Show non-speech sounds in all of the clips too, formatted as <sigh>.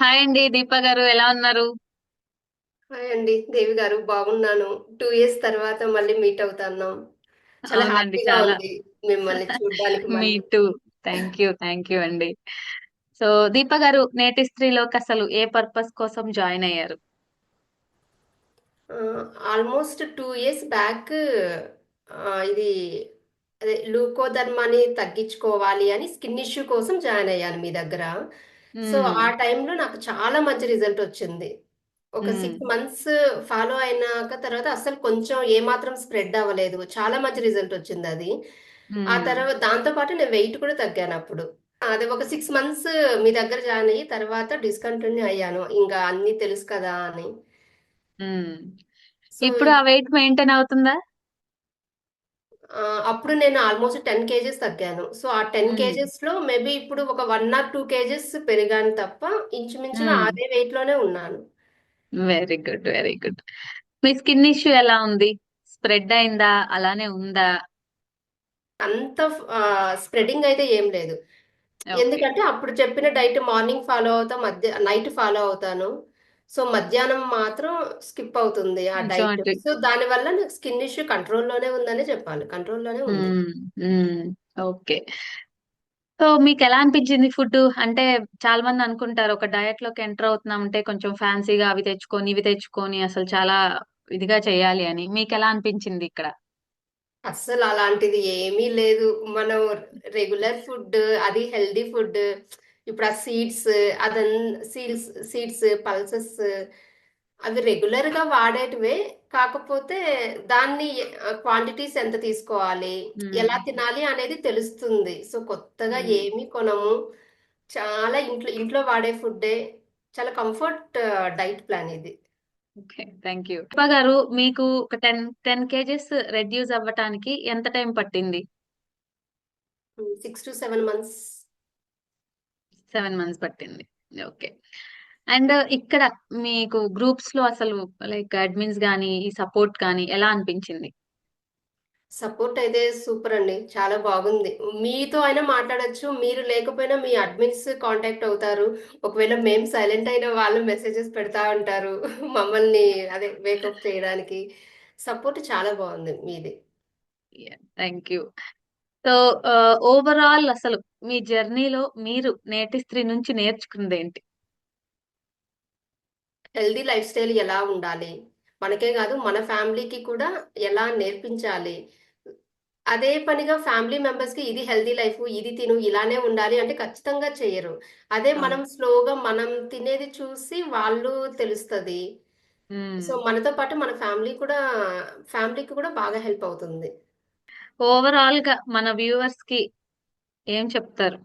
Hi అండి దీప గారు ఎలా ఉన్నారు? హాయ్ అండి దేవి గారు బాగున్నాను. టూ ఇయర్స్ తర్వాత మళ్ళీ మీట్ అవుతున్నాం. చాలా అవునండి హ్యాపీగా చాలా. ఉంది మిమ్మల్ని చూడడానికి మీ మళ్ళీ too thank you thank you అండి. సో దీప గారు నేటి స్త్రీలోకి అసలు ఏ పర్పస్ కోసం జాయిన్ అయ్యారు? ఆల్మోస్ట్ టూ ఇయర్స్ బ్యాక్ ఇది అదే లూకోదర్మాని తగ్గించుకోవాలి అని స్కిన్ ఇష్యూ కోసం జాయిన్ అయ్యాను మీ దగ్గర. సో ఆ టైంలో నాకు చాలా మంచి రిజల్ట్ వచ్చింది. ఒక సిక్స్ మంత్స్ ఫాలో అయినాక తర్వాత అసలు కొంచెం ఏమాత్రం స్ప్రెడ్ అవ్వలేదు. చాలా మంచి రిజల్ట్ వచ్చింది అది. ఆ తర్వాత దాంతో పాటు నేను వెయిట్ కూడా తగ్గాను అప్పుడు. అదే ఒక సిక్స్ మంత్స్ మీ దగ్గర జాయిన్ అయ్యి తర్వాత డిస్కంటిన్యూ అయ్యాను. ఇంకా అన్ని తెలుసు కదా అని. ఇప్పుడు ఆ వెయిట్ మెయింటైన్ అవుతుందా? అప్పుడు నేను ఆల్మోస్ట్ టెన్ కేజెస్ తగ్గాను. సో ఆ టెన్ కేజెస్లో మేబీ ఇప్పుడు ఒక వన్ ఆర్ టూ కేజెస్ పెరిగాను తప్ప ఇంచుమించుగా. అదే వెయిట్లోనే ఉన్నాను. Very good very good. మీ స్కిన్ ఇష్యూ ఎలా ఉంది? స్ప్రెడ్ అయిందా? అలానే ఉందా? అంత స్ప్రెడింగ్ అయితే ఏం లేదు. ఎందుకంటే అప్పుడు చెప్పిన డైట్ మార్నింగ్ ఫాలో అవుతా మధ్య నైట్ ఫాలో అవుతాను. సో మధ్యాహ్నం మాత్రం స్కిప్ అవుతుంది ఆ డైట్. సో దానివల్ల నాకు స్కిన్ ఇష్యూ కంట్రోల్లోనే ఉందనే చెప్పాలి. కంట్రోల్లోనే ఉంది. ఓకే. సో మీకు ఎలా అనిపించింది ఫుడ్ అంటే చాలా మంది అనుకుంటారు ఒక డయట్లోకి ఎంటర్ అవుతున్నాం అంటే కొంచెం ఫ్యాన్సీగా అవి తెచ్చుకొని ఇవి తెచ్చుకొని అసలు చాలా ఇదిగా చేయాలి అని. మీకు ఎలా అనిపించింది ఇక్కడ? అస్సలు అలాంటిది ఏమీ లేదు. మనం రెగ్యులర్ ఫుడ్ అది హెల్దీ ఫుడ్ ఇప్పుడు ఆ సీడ్స్ అదన్ సీడ్స్ సీడ్స్ పల్సెస్ అవి రెగ్యులర్గా వాడేటివే కాకపోతే దాన్ని క్వాంటిటీస్ ఎంత తీసుకోవాలి. ఎలా తినాలి అనేది తెలుస్తుంది. సో కొత్తగా. ఏమీ కొనము. చాలా ఇంట్లో ఇంట్లో వాడే ఫుడ్డే. చాలా కంఫర్ట్ డైట్ ప్లాన్ ఇది. Okay thank you. గారు మీకు ఒక టెన్ టెన్ కేజెస్ రెడ్యూస్ అవ్వటానికి ఎంత టైం పట్టింది? Six to seven months. Seven months పట్టింది. ఓకే అండ్ ఇక్కడ మీకు గ్రూప్స్లో అసలు లైక్ అడ్మిన్స్ గానీ ఈ సపోర్ట్ కానీ ఎలా అనిపించింది? సపోర్ట్ అయితే సూపర్ అండి. చాలా బాగుంది. మీతో అయినా మాట్లాడొచ్చు. మీరు లేకపోయినా మీ అడ్మిన్స్ కాంటాక్ట్ అవుతారు. ఒకవేళ మేము సైలెంట్ అయిన వాళ్ళు మెసేజెస్ పెడతా ఉంటారు. <laughs> మమ్మల్ని అదే వేకప్ చేయడానికి. సపోర్ట్ చాలా బాగుంది మీది. థ్యాంక్ యూ సో ఓవరాల్ అసలు మీ జర్నీలో మీరు నేటి స్త్రీ నుంచి నేర్చుకుంది ఏంటి హెల్దీ లైఫ్ స్టైల్ ఎలా ఉండాలి? మనకే కాదు మన ఫ్యామిలీకి కూడా ఎలా నేర్పించాలి? అదే పనిగా ఫ్యామిలీ మెంబర్స్కి ఇది హెల్దీ లైఫ్ ఇది తిను ఇలానే ఉండాలి అంటే ఖచ్చితంగా చేయరు. అదే మనం స్లోగా మనం తినేది చూసి వాళ్ళు తెలుస్తుంది. సో మనతో పాటు మన ఫ్యామిలీ కూడా ఫ్యామిలీకి కూడా బాగా హెల్ప్ అవుతుంది. ఓవరాల్గా మన వ్యూవర్స్కి ఏం చెప్తారు?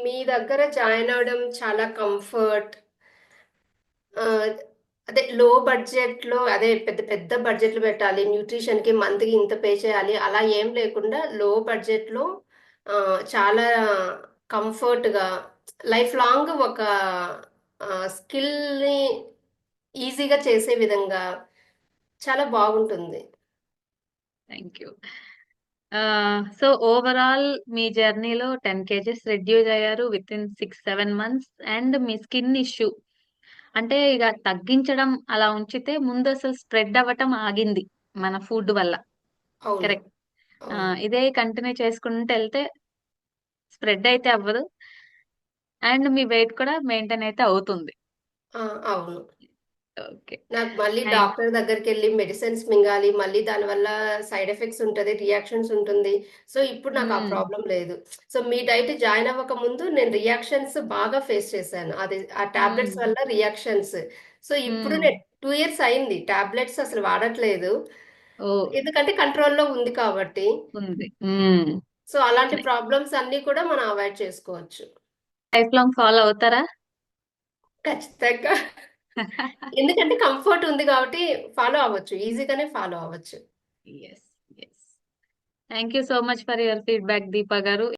మీ దగ్గర జాయిన్ అవడం చాలా కంఫర్ట్. అదే లో బడ్జెట్లో అదే పెద్ద పెద్ద బడ్జెట్లు పెట్టాలి. న్యూట్రిషన్కి మంత్కి ఇంత పే చేయాలి. అలా ఏం లేకుండా లో బడ్జెట్లో చాలా కంఫర్ట్గా లైఫ్ లాంగ్ ఒక స్కిల్ని ఈజీగా చేసే విధంగా చాలా బాగుంటుంది. థ్యాంక్ యూ సో ఓవరాల్ మీ జర్నీలో టెన్ కేజెస్ రెడ్యూస్ అయ్యారు within six seven months and me skin issue అంటే ఇక తగ్గించడం అలా ఉంచితే ముందు అసలు స్ప్రెడ్ అవ్వటం ఆగింది మన ఫుడ్ వల్ల. కరెక్ట్ అవును. ఇదే కంటిన్యూ చేసుకుంటూ వెళ్తే స్ప్రెడ్ అయితే అవ్వదు. అండ్ మీ వెయిట్ కూడా మెయింటైన్ అయితే అవుతుంది. అవును. నాకు మళ్ళీ డాక్టర్ దగ్గరికి వెళ్ళి మెడిసిన్స్ మింగాలి మళ్ళీ దానివల్ల సైడ్ ఎఫెక్ట్స్ ఉంటుంది రియాక్షన్స్ ఉంటుంది. సో ఇప్పుడు నాకు ఆ ప్రాబ్లం లేదు. సో మీ డైట్ జాయిన్ అవ్వక ముందు నేను రియాక్షన్స్ బాగా ఫేస్ చేశాను. అది ఆ టాబ్లెట్స్ వల్ల రియాక్షన్స్. సో ఇప్పుడు నేను టూ ఇయర్స్ అయింది. టాబ్లెట్స్ అసలు వాడట్లేదు. ఎందుకంటే కంట్రోల్లో ఉంది కాబట్టి. సో అలాంటి ప్రాబ్లమ్స్ అన్ని కూడా మనం అవాయిడ్ చేసుకోవచ్చు. లైఫ్ లాంగ్ ఫాలో అవుతారా? ఖచ్చితంగా. ఎందుకంటే కంఫర్ట్ ఉంది కాబట్టి ఫాలో అవ్వచ్చు. ఈజీగానే ఫాలో అవ్వచ్చు. Yes yes thank you so much for your feedback Deepa గారు.